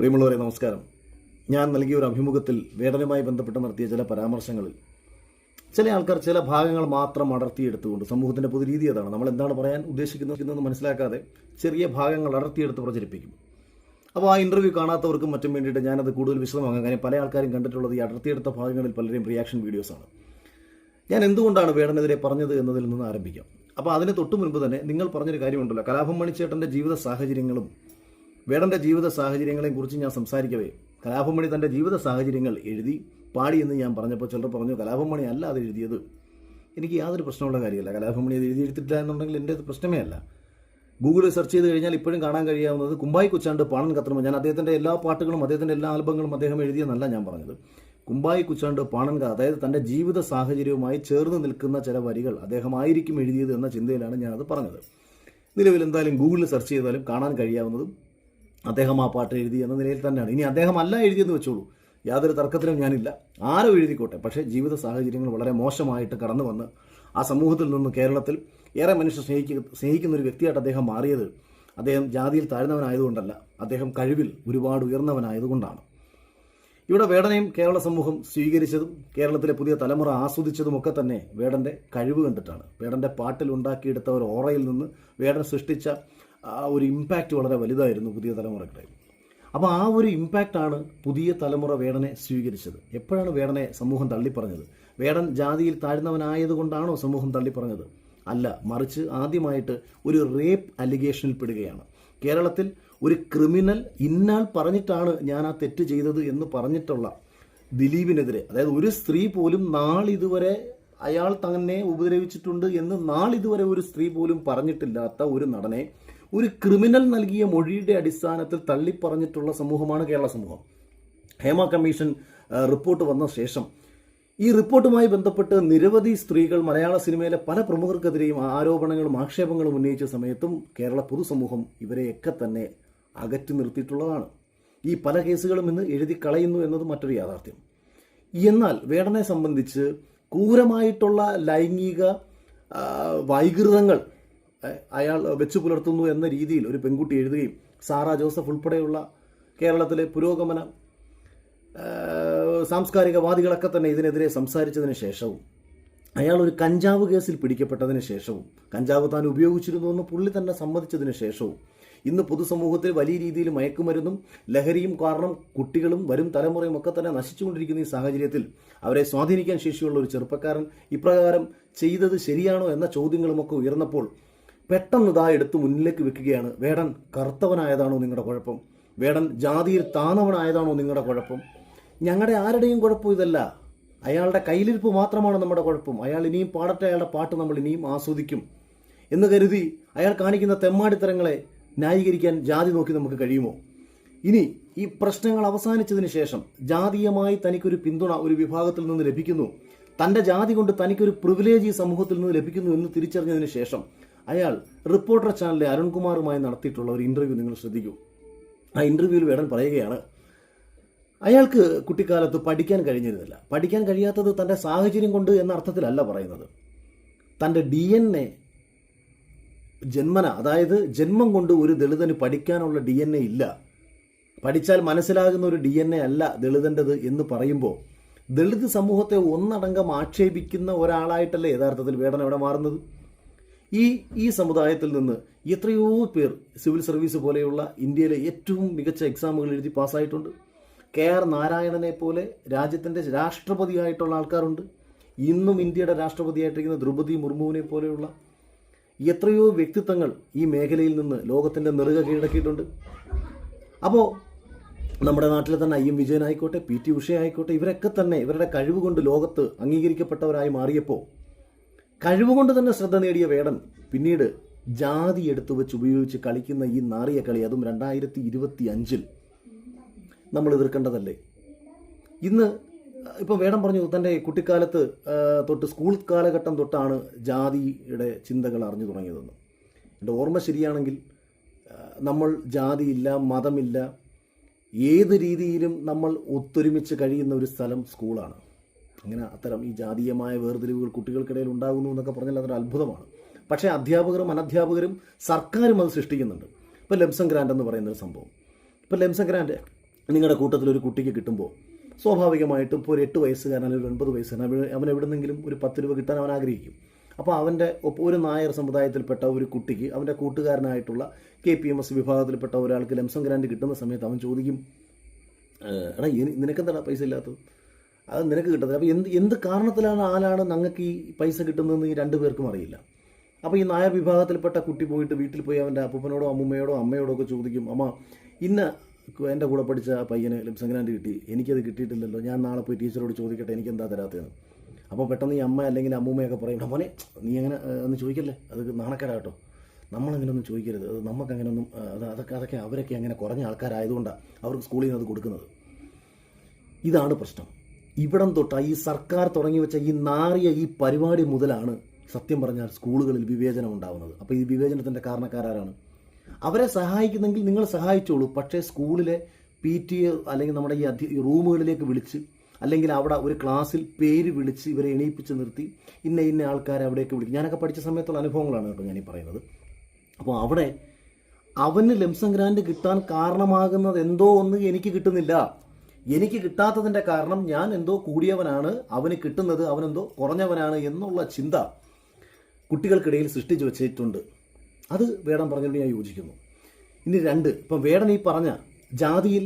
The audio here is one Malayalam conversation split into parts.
പ്രിയമുള്ളവരെ നമസ്കാരം. ഞാൻ നൽകിയ ഒരു അഭിമുഖത്തിൽ വേദനയുമായി ബന്ധപ്പെട്ട് നടത്തിയ ചില പരാമർശങ്ങളിൽ ചില ആൾക്കാർ ചില ഭാഗങ്ങൾ മാത്രം അടർത്തിയെടുത്തുകൊണ്ട് സമൂഹത്തിന്റെ പൊതുരീതി അതാണ്. നമ്മൾ എന്താണ് പറയാൻ ഉദ്ദേശിക്കുന്നതെന്ന് മനസ്സിലാക്കാതെ ചെറിയ ഭാഗങ്ങൾ അടർത്തിയെടുത്ത് പ്രചരിപ്പിക്കും. അപ്പോൾ ആ ഇന്റർവ്യൂ കാണാത്തവർക്കും മറ്റും വേണ്ടിയിട്ട് ഞാനത് കൂടുതൽ വിശദമാകാം കാര്യം പല ആൾക്കാരും കണ്ടിട്ടുള്ളത് ഈ അടർത്തിയെടുത്ത ഭാഗങ്ങളിൽ പലരെയും റിയാക്ഷൻ വീഡിയോസാണ് ഞാൻ എന്തുകൊണ്ടാണ് വേടനെതിരെ പറഞ്ഞത് എന്നതിൽ നിന്ന് ആരംഭിക്കാം. അപ്പോൾ അതിന് തൊട്ടു മുൻപ് തന്നെ നിങ്ങൾ പറഞ്ഞൊരു കാര്യമുണ്ടല്ലോ. കലാഭം മണിച്ചേട്ടന്റെ ജീവിത സാഹചര്യങ്ങളും വേടന്റെ ജീവിത സാഹചര്യങ്ങളെയും കുറിച്ച് ഞാൻ സംസാരിക്കവേ. കലാഭമണി തന്റെ ജീവിത സാഹചര്യങ്ങൾ എഴുതി പാടി എന്ന് ഞാൻ പറഞ്ഞപ്പോൾ ചിലർ പറഞ്ഞു കലാഭമണി അല്ല അത് എഴുതിയത്. എനിക്ക് യാതൊരു പ്രശ്നമുള്ള കാര്യമല്ല. കലാഭമണി അത് എഴുതി എടുത്തിട്ടില്ല എന്നുണ്ടെങ്കിൽ എന്റെ പ്രശ്നമേ അല്ല. ഗൂഗിളിൽ സെർച്ച് ചെയ്ത് കഴിഞ്ഞാൽ ഇപ്പോഴും കാണാൻ കഴിയാവുന്നത് കുമ്പായി കുച്ചാണ്ട് പാണൻ കത്രമ ഞാൻ അദ്ദേഹത്തിന്റെ എല്ലാ പാട്ടുകളും അദ്ദേഹത്തിന്റെ എല്ലാ ആൽബങ്ങളും അദ്ദേഹം എഴുതിയെന്നല്ല ഞാൻ പറഞ്ഞത്. കുമ്പായി കുച്ചാണ്ട് പാണൻ ക- അതായത് തന്റെ ജീവിത സാഹചര്യവുമായി ചേർന്ന് നിൽക്കുന്ന ചില വരികൾ അദ്ദേഹം ആയിരിക്കും എഴുതിയത് എന്ന ചിന്തയിലാണ് ഞാനത് പറഞ്ഞത്. നിലവിൽ എന്തായാലും ഗൂഗിളിൽ സെർച്ച് ചെയ്താലും കാണാൻ കഴിയാവുന്നതും അദ്ദേഹം ആ പാട്ട് എഴുതി എന്ന നിലയിൽ തന്നെയാണ്. ഇനി അദ്ദേഹം അല്ല എഴുതിയെന്ന് വെച്ചോളൂ. യാതൊരു തർക്കത്തിലും ഞാനില്ല. ആരോ എഴുതിക്കോട്ടെ. പക്ഷേ ജീവിത സാഹചര്യങ്ങൾ വളരെ മോശമായിട്ട് കടന്നു വന്ന് ആ സമൂഹത്തിൽ നിന്ന് കേരളത്തിൽ ഏറെ മനുഷ്യർ സ്നേഹിക്ക സ്നേഹിക്കുന്ന ഒരു വ്യക്തിയായിട്ട് അദ്ദേഹം മാറിയത് അദ്ദേഹം ജാതിയിൽ താഴ്ന്നവനായതുകൊണ്ടല്ല. അദ്ദേഹം കഴിവിൽ ഒരുപാട് ഉയർന്നവനായതുകൊണ്ടാണ്. ഇവിടെ വേടനെയും കേരള സമൂഹം സ്വീകരിച്ചതും കേരളത്തിലെ പുതിയ തലമുറ ആസ്വദിച്ചതും ഒക്കെ തന്നെ വേടന്റെ കഴിവ് കണ്ടിട്ടാണ്. വേടന്റെ പാട്ടിൽ ഉണ്ടാക്കിയെടുത്ത ഒരു ഓറയിൽ നിന്ന് വേടൻ സൃഷ്ടിച്ച ഒരു ഇമ്പാക്റ്റ് വളരെ വലുതായിരുന്നു പുതിയ തലമുറയുടെ അപ്പോൾ ആ ഒരു ഇമ്പാക്റ്റാണ് പുതിയ തലമുറ വേടനെ സ്വീകരിച്ചത്. എപ്പോഴാണ് വേടനെ സമൂഹം തള്ളിപ്പറഞ്ഞത്? വേടൻ ജാതിയിൽ താഴ്ന്നവനായതുകൊണ്ടാണോ സമൂഹം തള്ളിപ്പറഞ്ഞത്? അല്ല മറിച്ച് ആദ്യമായിട്ട് ഒരു റേപ്പ് അലിഗേഷനിൽ പെടുകയാണ്. കേരളത്തിൽ ഒരു ക്രിമിനൽ ഇന്നാൾ പറഞ്ഞിട്ടാണ് ഞാൻ ആ തെറ്റ് ചെയ്തത് എന്ന് പറഞ്ഞിട്ടുള്ള ദിലീപിനെതിരെ അതായത് ഒരു സ്ത്രീ പോലും നാളിതുവരെ അയാൾ തന്നെ ഉപദ്രവിച്ചിട്ടുണ്ട് എന്ന് നാളിതുവരെ ഒരു സ്ത്രീ പോലും പറഞ്ഞിട്ടില്ലാത്ത ഒരു നടനെ ഒരു ക്രിമിനൽ നൽകിയ മൊഴിയുടെ അടിസ്ഥാനത്തിൽ തള്ളിപ്പറഞ്ഞിട്ടുള്ള സമൂഹമാണ് കേരള സമൂഹം. ഹേമ കമ്മീഷൻ റിപ്പോർട്ട് വന്ന ശേഷം ഈ റിപ്പോർട്ടുമായി ബന്ധപ്പെട്ട് നിരവധി സ്ത്രീകൾ മലയാള സിനിമയിലെ പല പ്രമുഖർക്കെതിരെയും ആരോപണങ്ങളും ആക്ഷേപങ്ങളും ഉന്നയിച്ച സമയത്തും കേരള പൊതുസമൂഹം ഇവരെയൊക്കെ തന്നെ അകറ്റി നിർത്തിയിട്ടുള്ളതാണ്. ഈ പല കേസുകളും ഇന്ന് എഴുതി കളയുന്നു എന്നത് മറ്റൊരു യാഥാർത്ഥ്യം. എന്നാൽ വേടനെ സംബന്ധിച്ച് ക്രൂരമായിട്ടുള്ള ലൈംഗിക വൈകൃതങ്ങൾ അയാൾ വെച്ചു പുലർത്തുന്നു എന്ന രീതിയിൽ ഒരു പെൺകുട്ടി എഴുതുകയും സാറ ജോസഫ് ഉൾപ്പെടെയുള്ള കേരളത്തിലെ പുരോഗമന സാംസ്കാരിക സാംസ്കാരികവാദികളൊക്കെ തന്നെ ഇതിനെതിരെ സംസാരിച്ചതിന് ശേഷവും അയാൾ ഒരു കഞ്ചാവ് കേസിൽ പിടിക്കപ്പെട്ടതിന് ശേഷവും കഞ്ചാവ് താൻ ഉപയോഗിച്ചിരുന്നു എന്ന് പുള്ളി തന്നെ സമ്മതിച്ചതിന് ശേഷവും ഇന്ന് പൊതുസമൂഹത്തിൽ വലിയ രീതിയിൽ മയക്കുമരുന്നും ലഹരിയും കാരണം കുട്ടികളും വരും തലമുറയും ഒക്കെ തന്നെ നശിച്ചുകൊണ്ടിരിക്കുന്ന ഈ സാഹചര്യത്തിൽ അവരെ സ്വാധീനിക്കാൻ ശേഷിയുള്ള ഒരു ചെറുപ്പക്കാരൻ ഇപ്രകാരം ചെയ്തത് ശരിയാണോ എന്ന ചോദ്യങ്ങളുമൊക്കെ ഉയർന്നപ്പോൾ പെട്ടെന്ന് ഇതാ എടുത്ത് മുന്നിലേക്ക് വെക്കുകയാണ്. വേടൻ കറുത്തവനായതാണോ നിങ്ങളുടെ കുഴപ്പം? വേടൻ ജാതിയിൽ താന്നവനായതാണോ നിങ്ങളുടെ കുഴപ്പം? ഞങ്ങളുടെ ആരുടെയും കുഴപ്പം ഇതല്ല. അയാളുടെ കയ്യിലിരിപ്പ് മാത്രമാണ് നമ്മുടെ കുഴപ്പം. അയാൾ ഇനിയും പാടട്ടെ അയാളുടെ പാട്ട് നമ്മൾ ഇനിയും ആസ്വദിക്കും എന്ന് കരുതി അയാൾ കാണിക്കുന്ന തെമ്മാടിത്തരങ്ങളെ ന്യായീകരിക്കാൻ ജാതി നോക്കി നമുക്ക് കഴിയുമോ? ഇനി ഈ പ്രശ്നങ്ങൾ അവസാനിച്ചതിന് ശേഷം ജാതീയമായി തനിക്കൊരു പിന്തുണ ഒരു വിഭാഗത്തിൽ നിന്ന് ലഭിക്കുന്നു. തന്റെ ജാതി കൊണ്ട് തനിക്കൊരു പ്രിവിലേജ് ഈ സമൂഹത്തിൽ നിന്ന് ലഭിക്കുന്നു എന്ന് തിരിച്ചറിഞ്ഞതിന് ശേഷം അയാൾ റിപ്പോർട്ടർ ചാനലിലെ അരുൺകുമാറുമായി നടത്തിയിട്ടുള്ള ഒരു ഇന്റർവ്യൂ നിങ്ങൾ ശ്രദ്ധിക്കൂ. ആ ഇന്റർവ്യൂവിൽ വേടൻ പറയുകയാണ് അയാൾക്ക് കുട്ടിക്കാലത്ത് പഠിക്കാൻ കഴിഞ്ഞിരുന്നില്ല. പഠിക്കാൻ കഴിയാത്തത് തന്റെ സാഹചര്യം കൊണ്ട് എന്ന അർത്ഥത്തിലല്ല പറയുന്നത്. തന്റെ ഡി എൻ എ ജന്മന അതായത് ജന്മം കൊണ്ട് ഒരു ദളിതന് പഠിക്കാനുള്ള ഡി എൻ എ ഇല്ല. പഠിച്ചാൽ മനസ്സിലാകുന്ന ഒരു ഡി എൻ എ അല്ല ദളിതന്റെത് എന്ന് പറയുമ്പോൾ ദളിത് സമൂഹത്തെ ഒന്നടങ്കം ആക്ഷേപിക്കുന്ന ഒരാളായിട്ടല്ലേ യഥാർത്ഥത്തിൽ വേടൻ എവിടെ മാറുന്നത്? ഈ ഈ സമുദായത്തിൽ നിന്ന് എത്രയോ പേർ സിവിൽ സർവീസ് പോലെയുള്ള ഇന്ത്യയിലെ ഏറ്റവും മികച്ച എക്സാമുകൾ എഴുതി പാസ്സായിട്ടുണ്ട്. കെ ആർ നാരായണനെ പോലെ രാജ്യത്തിന്റെ രാഷ്ട്രപതിയായിട്ടുള്ള ആൾക്കാരുണ്ട്. ഇന്നും ഇന്ത്യയുടെ രാഷ്ട്രപതിയായിട്ടിരിക്കുന്ന ദ്രൗപദി മുർമുവിനെ പോലെയുള്ള എത്രയോ വ്യക്തിത്വങ്ങൾ ഈ മേഖലയിൽ നിന്ന് ലോകത്തിന്റെ നെറുക കീഴടക്കിയിട്ടുണ്ട്. അപ്പോൾ നമ്മുടെ നാട്ടിലെ തന്നെ ഐ എം വിജയൻ ആയിക്കോട്ടെ പി ടി ഉഷയായിക്കോട്ടെ ഇവരൊക്കെ തന്നെ ഇവരുടെ കഴിവ് കൊണ്ട് ലോകത്ത് അംഗീകരിക്കപ്പെട്ടവരായി മാറിയപ്പോൾ കഴിവുകൊണ്ട് തന്നെ ശ്രദ്ധ നേടിയ വേടൻ പിന്നീട് ജാതി എടുത്തു വെച്ച് ഉപയോഗിച്ച് കളിക്കുന്ന ഈ നാറിയ കളി അതും രണ്ടായിരത്തി ഇരുപത്തി അഞ്ചിൽ നമ്മൾ എതിർക്കേണ്ടതല്ലേ? ഇന്ന് ഇപ്പം വേടം പറഞ്ഞു തന്റെ കുട്ടിക്കാലത്ത് തൊട്ട് സ്കൂൾ കാലഘട്ടം തൊട്ടാണ് ജാതിയുടെ ചിന്തകൾ അറിഞ്ഞു തുടങ്ങിയതെന്ന്. എന്റെ ഓർമ്മ ശരിയാണെങ്കിൽ നമ്മൾ ജാതിയില്ല മതമില്ല ഏത് രീതിയിലും നമ്മൾ ഒത്തൊരുമിച്ച് കഴിയുന്ന ഒരു സ്ഥലം സ്കൂളാണ്. അങ്ങനെ അത്തരം ഈ ജാതീയമായ വേർതിരിവുകൾ കുട്ടികൾക്കിടയിൽ ഉണ്ടാകുന്നു എന്നൊക്കെ പറഞ്ഞാൽ അതൊരു അത്ഭുതമാണ്. പക്ഷേ അധ്യാപകരും അനധ്യാപകരും സർക്കാരും അത് സൃഷ്ടിക്കുന്നുണ്ട്. ഇപ്പോൾ ലെംസൺ ഗ്രാൻഡ് എന്ന് പറയുന്നൊരു സംഭവം. ഇപ്പോൾ ലെംസൺ ഗ്രാൻഡ് നിങ്ങളുടെ കൂട്ടത്തിൽ ഒരു കുട്ടിക്ക് കിട്ടുമ്പോൾ സ്വാഭാവികമായിട്ടും ഇപ്പോൾ ഒരു എട്ട് വയസ്സുകാരൻ അല്ലെങ്കിൽ ഒരു ഒൻപത് വയസ്സുകാരൻ അവൻ- അവൻ എവിടെന്നെങ്കിലും ഒരു പത്ത് രൂപ കിട്ടാൻ അവൻ ആഗ്രഹിക്കും. അപ്പോൾ അവന്റെ ഒരു നായർ സമുദായത്തിൽപ്പെട്ട ഒരു കുട്ടിക്ക് അവന്റെ കൂട്ടുകാരനായിട്ടുള്ള കെ പി എം എസ് വിഭാഗത്തിൽപ്പെട്ട ഒരാൾക്ക് ലംസം ഗ്രാൻഡ് കിട്ടുന്ന സമയത്ത് അവൻ ചോദിക്കും "ഏഹ്, എടാ നിനക്കെന്താടാ പൈസ ഇല്ലാത്തത്? അത് നിനക്ക് കിട്ടുന്നത് അപ്പോൾ എന്ത് എന്ത് കാരണത്തിലാണ് ആലാണ് ഞങ്ങൾക്ക് ഈ പൈസ കിട്ടുന്നതെന്ന് ഈ രണ്ടു പേർക്കും അറിയില്ല. അപ്പോൾ ഈ നായർ വിഭാഗത്തിൽപ്പെട്ട കുട്ടി പോയിട്ട് വീട്ടിൽ പോയി അവന്റെ അപ്പൂപ്പനോടോ അമ്മൂമ്മയോടോ അമ്മയോടോ ഒക്കെ ചോദിക്കും അമ്മ ഇന്ന എന്റെ കൂടെ പഠിച്ച പയ്യന് സംക്രാന്തി കിട്ടി. എനിക്കത് കിട്ടിയിട്ടില്ലല്ലോ. ഞാൻ നാളെ പോയി ടീച്ചറോട് ചോദിക്കട്ടെ എനിക്ക് എന്താ തരാത്തതെന്ന്. അപ്പോൾ പെട്ടെന്ന് ഈ അമ്മ അല്ലെങ്കിൽ അമ്മൂമ്മയൊക്കെ പറയും "എടാ മോനെ നീ അങ്ങനെ ഒന്ന് ചോദിക്കല്ലേ? അത് നാണക്കേടാട്ടോ നമ്മളങ്ങനെ ഒന്നും ചോദിക്കരുത്. അത് നമുക്ക് അങ്ങനെ ഒന്നും ഏഹ്, അത് അതൊക്കെ അതൊക്കെ അവരൊക്കെ അങ്ങനെ കുറഞ്ഞ ആൾക്കാരായതുകൊണ്ടാണ് അവർക്ക് സ്കൂളിൽ നിന്ന് അത് കൊടുക്കുന്നത്. ഇതാണ് പ്രശ്നം. ഇവിടം തൊട്ട ഈ സർക്കാർ തുടങ്ങി വെച്ച ഈ നാറിയ ഈ പരിപാടി മുതലാണ് സത്യം പറഞ്ഞാൽ സ്കൂളുകളിൽ വിവേചനം ഉണ്ടാകുന്നത് അപ്പോൾ ഈ വിവേചനത്തിന്റെ കാരണക്കാരാണ് അവരെ സഹായിക്കുന്നെങ്കിൽ നിങ്ങൾ സഹായിച്ചോളൂ. പക്ഷേ സ്കൂളിലെ പി ടി എ അല്ലെങ്കിൽ നമ്മുടെ ഈ അധ്യ റൂമുകളിലേക്ക് വിളിച്ച് അല്ലെങ്കിൽ അവിടെ ഒരു ക്ലാസ്സിൽ പേര് വിളിച്ച് ഇവരെ എണീപ്പിച്ച് നിർത്തി ഇന്ന ഇന്ന ആൾക്കാരെ അവിടേക്ക് വിളിക്കും. ഞാനൊക്കെ പഠിച്ച സമയത്തുള്ള അനുഭവങ്ങളാണ് കേട്ടോ ഞാനീ പറയുന്നത്. അപ്പോൾ അവിടെ അവന് ലംസം ഗ്രാൻഡ് കിട്ടാൻ കാരണമാകുന്നത് എന്തോ ഒന്ന് എനിക്ക് കിട്ടുന്നില്ല. എനിക്ക് കിട്ടാത്തതിന്റെ കാരണം ഞാൻ എന്തോ കൂടിയവനാണ് അവന് കിട്ടുന്നത് അവനെന്തോ കുറഞ്ഞവനാണ് എന്നുള്ള ചിന്ത കുട്ടികൾക്കിടയിൽ സൃഷ്ടിച്ചു വെച്ചിട്ടുണ്ട്. അത് വേടം പറഞ്ഞതിനോട് ഞാൻ യോജിക്കുന്നു. ഇനി രണ്ട് ഇപ്പം വേടൻ ഈ പറഞ്ഞ ജാതിയിൽ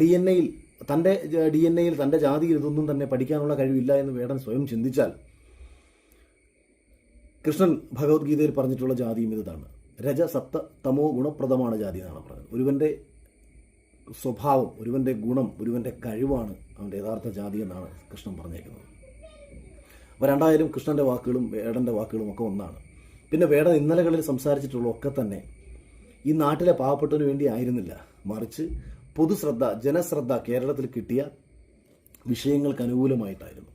ഡി എൻ എയിൽ തന്റെ ഡി എൻ എയിൽ തന്റെ ജാതിയിൽ ഇതൊന്നും തന്നെ പഠിക്കാനുള്ള കഴിവില്ല എന്ന് വേടൻ സ്വയം ചിന്തിച്ചാൽ കൃഷ്ണൻ ഭഗവത്ഗീതയിൽ പറഞ്ഞിട്ടുള്ള ജാതിയും ഇതാണ്. രജ സപ്ത തമോ ഗുണപ്രദമാണ് ജാതി എന്നാണ് പറഞ്ഞത്. ഒരുവന്റെ സ്വഭാവം ഒരുവന്റെ ഗുണം ഒരുവന്റെ കഴിവാണ് അവന്റെ യഥാർത്ഥ ജാതി എന്നാണ് കൃഷ്ണൻ പറഞ്ഞേക്കുന്നത് അപ്പോൾ രണ്ടായാലും കൃഷ്ണന്റെ വാക്കുകളും വേടന്റെ വാക്കുകളും ഒക്കെ ഒന്നാണ്. പിന്നെ വേടൻ ഇന്നലകളിൽ സംസാരിച്ചിട്ടുള്ള ഒക്കെ തന്നെ ഈ നാട്ടിലെ പാവപ്പെട്ടവന് വേണ്ടി ആയിരുന്നില്ല. മറിച്ച് പൊതുശ്രദ്ധ ജനശ്രദ്ധ കേരളത്തിൽ കിട്ടിയ വിഷയങ്ങൾക്ക് അനുകൂലമായിട്ടായിരുന്നു.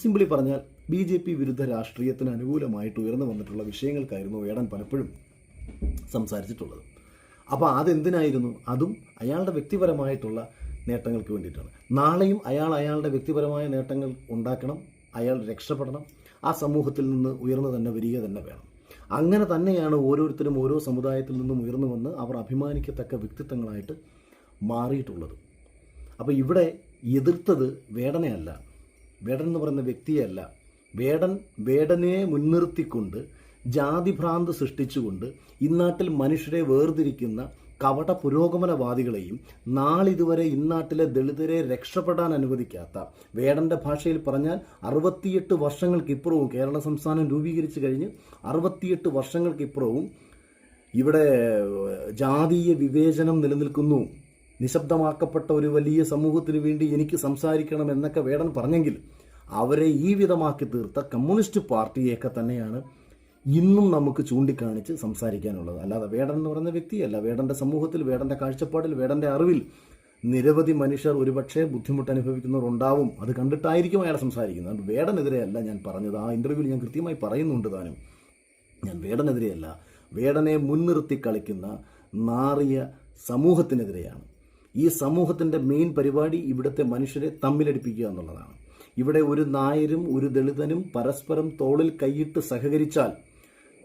സിമ്പിളി പറഞ്ഞാൽ ബി ജെ പി വിരുദ്ധ രാഷ്ട്രീയത്തിന് അനുകൂലമായിട്ട് ഉയർന്നു വന്നിട്ടുള്ള വിഷയങ്ങൾക്കായിരുന്നു വേടൻ പലപ്പോഴും സംസാരിച്ചിട്ടുള്ളത്. അപ്പോൾ അതെന്തിനായിരുന്നു? അതും അയാളുടെ വ്യക്തിപരമായിട്ടുള്ള നേട്ടങ്ങൾക്ക് വേണ്ടിയിട്ടാണ്. നാളെയും അയാൾ അയാളുടെ വ്യക്തിപരമായ നേട്ടങ്ങൾ ഉണ്ടാക്കണം അയാൾ രക്ഷപ്പെടണം ആ സമൂഹത്തിൽ നിന്ന് ഉയർന്നു തന്നെ വരിക തന്നെ വേണം. അങ്ങനെ തന്നെയാണ് ഓരോരുത്തരും ഓരോ സമുദായത്തിൽ നിന്നും ഉയർന്നു വന്ന് അവർ അഭിമാനിക്കത്തക്ക വ്യക്തിത്വങ്ങളായിട്ട് മാറിയിട്ടുള്ളത്. അപ്പോൾ ഇവിടെ എതിർത്തത് വേടനയല്ല. വേടൻ എന്ന് പറയുന്ന വ്യക്തിയല്ല വേടൻ വേടനെ മുൻനിർത്തിക്കൊണ്ട് ജാതിഭ്രാന്ത് സൃഷ്ടിച്ചുകൊണ്ട് ഇന്നാട്ടിൽ മനുഷ്യരെ വേർതിരിക്കുന്ന കവട പുരോഗമനവാദികളെയും നാളിതുവരെ ഇന്നാട്ടിലെ ദളിതരെ രക്ഷപ്പെടാൻ അനുവദിക്കാത്ത വേടന്റെ ഭാഷയിൽ പറഞ്ഞാൽ അറുപത്തിയെട്ട് വർഷങ്ങൾക്കിപ്പുറവും കേരള സംസ്ഥാനം രൂപീകരിച്ചു കഴിഞ്ഞ് അറുപത്തിയെട്ട് വർഷങ്ങൾക്കിപ്പുറവും ഇവിടെ ജാതീയ വിവേചനം നിലനിൽക്കുന്നു. നിശബ്ദമാക്കപ്പെട്ട ഒരു വലിയ സമൂഹത്തിന് വേണ്ടി എനിക്ക് സംസാരിക്കണം എന്നൊക്കെ വേടൻ പറഞ്ഞെങ്കിൽ അവരെ ഈ വിധമാക്കി തീർത്ത കമ്മ്യൂണിസ്റ്റ് പാർട്ടിയൊക്കെ തന്നെയാണ് ഇന്നും നമുക്ക് ചൂണ്ടിക്കാണിച്ച് സംസാരിക്കാനുള്ളത്. അല്ലാതെ വേടൻ എന്ന് പറയുന്ന വ്യക്തിയല്ല. വേടന്റെ സമൂഹത്തിൽ വേടന്റെ കാഴ്ചപ്പാടിൽ വേടന്റെ അറിവിൽ നിരവധി മനുഷ്യർ ഒരുപക്ഷെ ബുദ്ധിമുട്ട് അനുഭവിക്കുന്നവർ ഉണ്ടാവും അത് കണ്ടിട്ടായിരിക്കും അയാൾ സംസാരിക്കുന്നത്. വേടനെതിരെയല്ല ഞാൻ പറഞ്ഞത്. ആ ഇന്റർവ്യൂവിൽ ഞാൻ കൃത്യമായി പറയുന്നുണ്ട് താനും. ഞാൻ വേടനെതിരെയല്ല. വേടനെ മുൻനിർത്തി കളിക്കുന്ന നാറിയ സമൂഹത്തിനെതിരെയാണ്. ഈ സമൂഹത്തിന്റെ മെയിൻ പരിപാടി ഇവിടുത്തെ മനുഷ്യരെ തമ്മിലടിപ്പിക്കുക എന്നുള്ളതാണ്. ഇവിടെ ഒരു നായരും ഒരു ദളിതനും പരസ്പരം തോളിൽ കൈയിട്ട് സഹകരിച്ചാൽ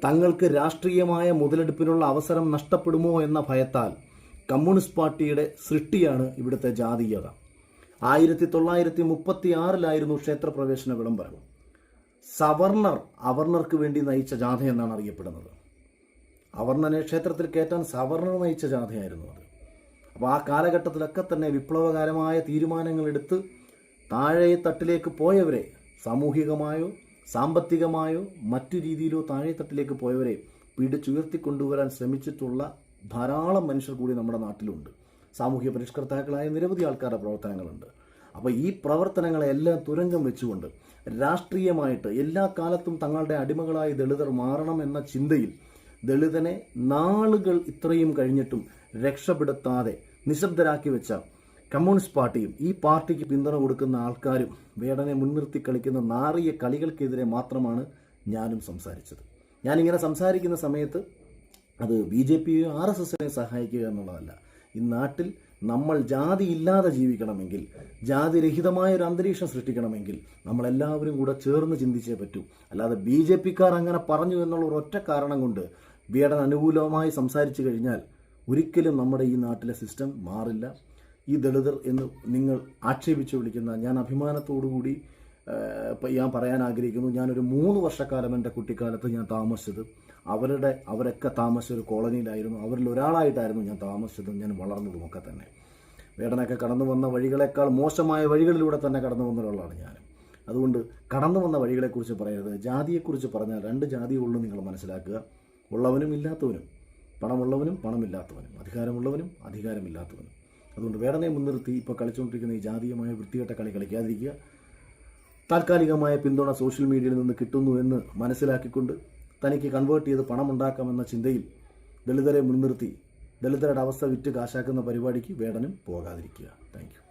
തങ്ങൾക്ക് രാഷ്ട്രീയമായ മുതലെടുപ്പിനുള്ള അവസരം നഷ്ടപ്പെടുമോ എന്ന ഭയത്താൽ കമ്മ്യൂണിസ്റ്റ് പാർട്ടിയുടെ സൃഷ്ടിയാണ് ഇവിടുത്തെ ജാതീയത. ആയിരത്തി തൊള്ളായിരത്തി മുപ്പത്തി ആറിലായിരുന്നു ക്ഷേത്രപ്രവേശന വിളംബരം. സവർണർ അവർണർക്ക് വേണ്ടി നയിച്ച ജാഥ എന്നാണ് അറിയപ്പെടുന്നത്. അവർണനെ ക്ഷേത്രത്തിൽ കയറ്റാൻ സവർണർ നയിച്ച ജാഥയായിരുന്നു അത്. അപ്പോൾ ആ കാലഘട്ടത്തിലൊക്കെ തന്നെ വിപ്ലവകരമായ തീരുമാനങ്ങളെടുത്ത് താഴെ തട്ടിലേക്ക് പോയവരെ സാമൂഹികമായോ സാമ്പത്തികമായോ മറ്റു രീതിയിലോ താഴേത്തട്ടിലേക്ക് പോയവരെ പിടിച്ചുയർത്തിക്കൊണ്ടുവരാൻ ശ്രമിച്ചിട്ടുള്ള ധാരാളം മനുഷ്യർ കൂടി നമ്മുടെ നാട്ടിലുണ്ട്. സാമൂഹ്യ പരിഷ്കർത്താക്കളായ നിരവധി ആൾക്കാരുടെ പ്രവർത്തനങ്ങളുണ്ട്. അപ്പോൾ ഈ പ്രവർത്തനങ്ങളെല്ലാം തുരങ്കം വെച്ചുകൊണ്ട് രാഷ്ട്രീയമായിട്ട് എല്ലാ കാലത്തും തങ്ങളുടെ അടിമകളായ ദളിതർ മാറണം എന്ന ചിന്തയിൽ ദളിതനെ നാളുകൾ ഇത്രയും കഴിഞ്ഞിട്ടും രക്ഷപ്പെടുത്താതെ നിശബ്ദരാക്കി വെച്ച കമ്മ്യൂണിസ്റ്റ് പാർട്ടിയും ഈ പാർട്ടിക്ക് പിന്തുണ കൊടുക്കുന്ന ആൾക്കാരും വേടനെ മുൻനിർത്തി കളിക്കുന്ന നാറിയ കളികൾക്കെതിരെ മാത്രമാണ് ഞാനും സംസാരിച്ചത്. ഞാനിങ്ങനെ സംസാരിക്കുന്ന സമയത്ത് അത് ബി ജെ പിയോ ആർ എസ് എസിനെ സഹായിക്കുക എന്നുള്ളതല്ല. ഈ നാട്ടിൽ നമ്മൾ ജാതി ഇല്ലാതെ ജീവിക്കണമെങ്കിൽ ജാതിരഹിതമായ ഒരു അന്തരീക്ഷം സൃഷ്ടിക്കണമെങ്കിൽ നമ്മളെല്ലാവരും കൂടെ ചേർന്ന് ചിന്തിച്ചേ പറ്റൂ. അല്ലാതെ ബി ജെ പിക്കാർ അങ്ങനെ പറഞ്ഞു എന്നുള്ള ഒരൊറ്റ കാരണം കൊണ്ട് ബിയുടെ അനുകൂലമായി സംസാരിച്ചു കഴിഞ്ഞാൽ ഒരിക്കലും നമ്മുടെ ഈ നാട്ടിലെ സിസ്റ്റം മാറില്ല. ഈ ദളിതർ എന്ന് നിങ്ങൾ ആക്ഷേപിച്ച് വിളിക്കുന്ന ഞാൻ അഭിമാനത്തോടുകൂടി ഞാൻ പറയാൻ ആഗ്രഹിക്കുന്നു ഞാനൊരു മൂന്ന് വർഷക്കാലം എന്റെ കുട്ടിക്കാലത്ത് ഞാൻ താമസിച്ചത്. അവരുടെ അവരൊക്കെ താമസിച്ച ഒരു കോളനിയിലായിരുന്നു. അവരിൽ ഒരാളായിട്ടായിരുന്നു ഞാൻ താമസിച്ചതും. ഞാൻ വളർന്നതുമൊക്കെ തന്നെ. വേടനൊക്കെ കടന്നു വന്ന വഴികളെക്കാൾ മോശമായ വഴികളിലൂടെ തന്നെ കടന്നു വന്ന ഒരാളാണ് ഞാൻ. അതുകൊണ്ട് കടന്നു വന്ന വഴികളെക്കുറിച്ച് പറയരുത്. ജാതിയെക്കുറിച്ച് പറഞ്ഞാൽ രണ്ട് ജാതിയുള്ളൂ നിങ്ങൾ മനസ്സിലാക്കുക. ഉള്ളവനും ഇല്ലാത്തവനും. പണമുള്ളവനും പണമില്ലാത്തവനും. അധികാരമുള്ളവനും അധികാരമില്ലാത്തവനും. അതുകൊണ്ട് വേടനെ മുൻനിർത്തി ഇപ്പോൾ കളിച്ചുകൊണ്ടിരിക്കുന്ന ഈ ജാതീയമായ വൃത്തികെട്ട കളി കളിക്കാതിരിക്കുക. താൽക്കാലികമായ പിന്തുണ സോഷ്യൽ മീഡിയയിൽ നിന്ന് കിട്ടുന്നു എന്ന് മനസ്സിലാക്കിക്കൊണ്ട് തനിക്ക് കൺവേർട്ട് ചെയ്ത് പണമുണ്ടാക്കാമെന്ന ചിന്തയിൽ ദളിതരെ മുൻനിർത്തി ദളിതരുടെ അവസ്ഥ വിറ്റ് കാശാക്കുന്ന പരിപാടിക്ക് വേടനും പോകാതിരിക്കുക. താങ്ക്